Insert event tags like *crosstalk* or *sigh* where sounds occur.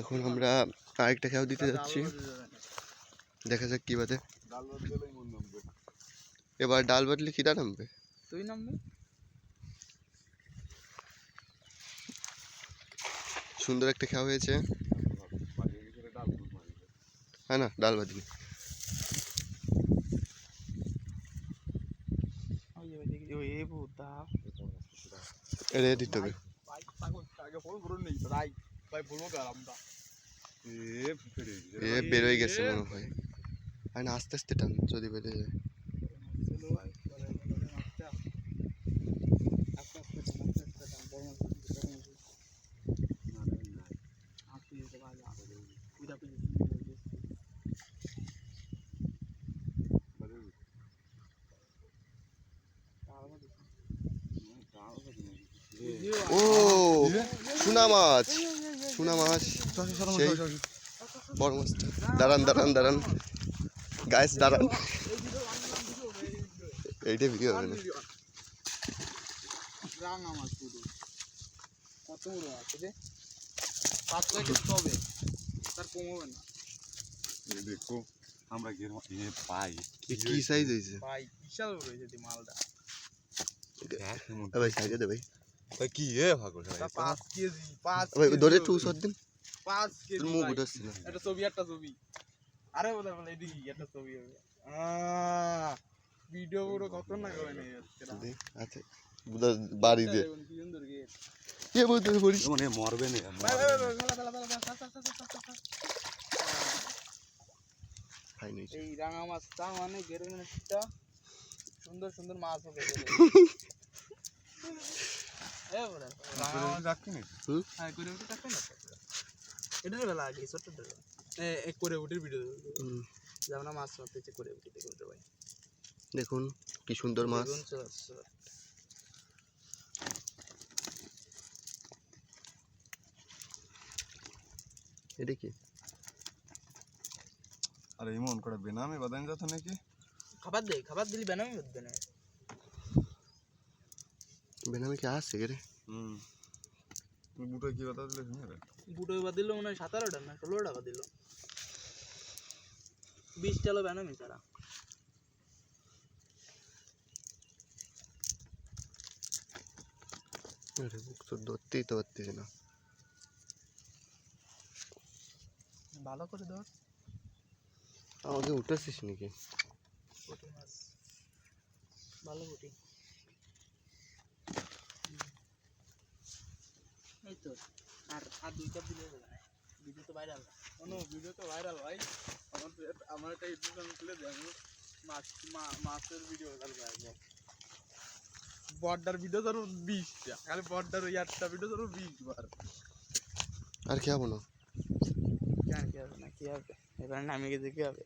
এখন আমরা আরেকটা খেয়াও দিতে যাচ্ছি। দেখা যাক কি বাদে এবার ডাল বাদলে কিটা নামবে? তুই নামবে? সুন্দর একটা খেয়া হয়েছে। হ্যাঁ না ডাল বাদলি। ওই যে ওইদিকে ওই এ ভূতা এটা দিতে হবে ভাই কার আমরা এ বেরোয় গেছে মনে হয় আর না আস্তে আস্তে টান যদি বেড়ে যায় পুরা পুরি ও সোনা মাছ সোনা মাছ সেই বড় মাছটা দাঁড়ান দাঁড়ান দাঁড়ান। গাছ দাঁড়ান। এইটা ভিডিও হবে না। রাঙা মাছ পুরো। কত বড় মাছ রে? পাঁচ ছয় হবে। তার কমবে না। দেখো আমরা এ পাই। কি সাইজ ভাই বিশাল বড় হয়েছে মালটা। ভাই সাইডে দে ভাই। কি এ ভাগল তা পাঁচ কেজি পাঁচ ধরে একটু উসর দিন। পাঁচ কেজি মুখ। উঠাচ্ছি না। একটা ছবি একটা ছবি। আরে বলে বলে এদিকে একটা ছবি হবে। আহ, ভিডিও পুরো হবে না? আচ্ছা বুদা বাড়ি দে। কি বলতে পড়িস মানে মরবে না এই রাঙা মাছটা মানে গেরুন মাছটা সুন্দর সুন্দর মাছ হবে। *laughs* এটার বেলা আগে বেলা। করে উঠির ভিডিও যেমন মাছ করে উঠি দেখুন ভাই। দেখুন কি সুন্দর মাছ। এটা কি? আরে এমন করে বেনামে বাদাম যাতো নাকি? খাবার দে খাবার দিলি বেনামি উঠবে না। বেনামে কি আসছে রে। হুম। তুই বুটো কি কথা দিলে শুনে রে বুটো এবার দিল মনে হয় সাতারো টাকা না ষোলো টাকা দিল বিশ টালো বেনামি ছাড়া আরে বুক তো ধরতেই তো পারতেছি না। ভালো করে ধর। আমাকে উঠেছিস নাকি? ভালো পুঁটি। এই আর আর দুই কাপ দিলে হবে না ভিডিও তো ভাইরাল কোনো ভিডিও তো ভাইরাল ভাই। আমার আমার একটা ইউটিউব চ্যানেল খুলে দেখো মাছ মা- মাছের ভিডিও কালকে আসবে বর্ডার ভিডিও ধরো বিশটা। খালি বর্ডার ওই আটটা ভিডিও ধরো বিশ বার আর খেয়াবো না? কেন কি হবে না? কি হবে? এবার নামিয়ে গেছে কি হবে।